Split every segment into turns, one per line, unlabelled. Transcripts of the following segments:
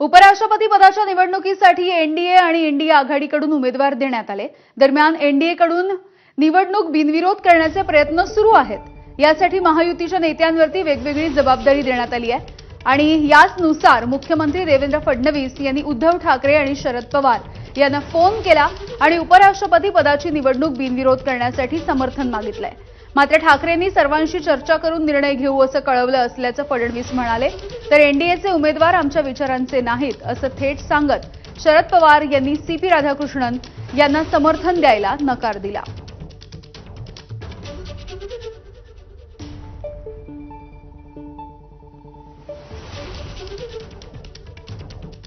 उपराष्ट्रपती पदाच्या निवडणुकीसाठी एनडीए आणि इंडिया आघाडीकडून उमेदवार देण्यात आले. दरम्यान एनडीएकडून निवडणूक बिनविरोध करण्याचे प्रयत्न सुरू आहेत. यासाठी महायुतीच्या नेत्यांवरती वेगवेगळी जबाबदारी देण्यात आली आहे. आणि याचनुसार मुख्यमंत्री देवेंद्र फडणवीस यांनी उद्धव ठाकरे आणि शरद पवार यांना फोन केला आणि उपराष्ट्रपती पदाची निवडणूक बिनविरोध करण्यासाठी समर्थन मागितलंय. मात्र ठाकरेंनी सर्वांशी चर्चा करून निर्णय घेऊ असं कळवलं असल्याचं फडणवीस म्हणाले तर एनडीएचे उमेदवार आमच्या विचारांचे नाहीत असं थेट सांगत शरद पवार यांनी सीपी राधाकृष्णन यांना समर्थन द्यायला नकार दिला.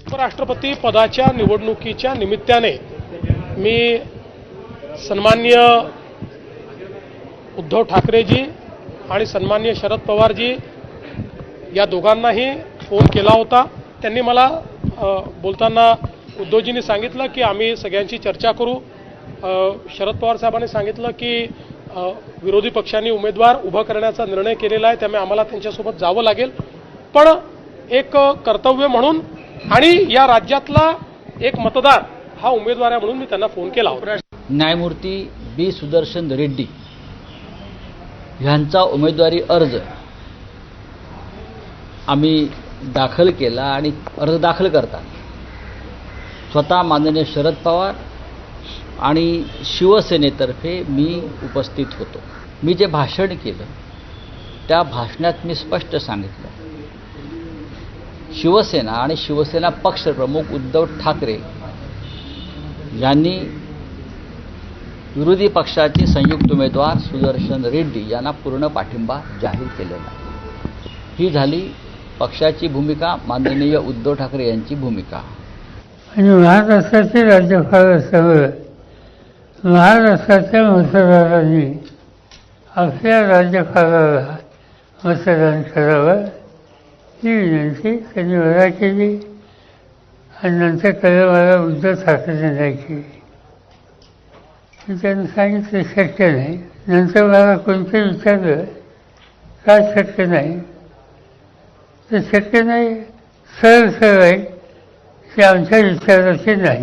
उपराष्ट्रपती पदाच्या निवडणुकीच्या निमित्ताने मी सन्मान्य उद्धव ठाकरेजी आणि सन्मान्य शरद पवारजी या दोघांनाही फोन केला होता. त्यांनी मला बोलताना उद्धवजींनी सांगितलं की आम्ही सगळ्यांची चर्चा करू. शरद पवार साहेबांनी सांगितलं की विरोधी पक्षांनी उमेदवार उभं करण्याचा निर्णय केलेला आहे त्यामुळे आम्हाला त्यांच्यासोबत जावं लागेल. पण एक कर्तव्य म्हणून आणि या राज्यातला एक मतदार हा उमेदवार आहे म्हणून मी त्यांना फोन केला
न्यायमूर्ती बी सुदर्शन रेड्डी. ह्यांचा उमेदवारी अर्ज आम्ही दाखल केला आणि अर्ज दाखल करताना स्वतः माननीय शरद पवार आणि शिवसेनेतर्फे मी उपस्थित होतो. मी जे भाषण केलं त्या भाषणात मी स्पष्ट सांगितलं. शिवसेना आणि शिवसेना पक्षप्रमुख उद्धव ठाकरे यांनी विरोधी पक्षाचे संयुक्त उमेदवार सुदर्शन रेड्डी यांना पूर्ण पाठिंबा जाहीर केलेला आहे. ही झाली पक्षाची भूमिका माननीय उद्धव ठाकरे यांची भूमिका.
आणि महाराष्ट्राचे राज्यपाल असल्यामुळे महाराष्ट्राच्या मतदारांनी आपल्या राज्यपालाला मतदान करावं ही विनंती त्यांनी मला केली आणि नंतर कळलं मला उद्धव ठाकरे नाही केली मी त्यांना सांगितलं शक्य नाही. नंतर मला कोणते विचारलं का शक्य नाही? तर शक्य नाही सरळ सरळ आहे की आमच्या विचाराचे नाही.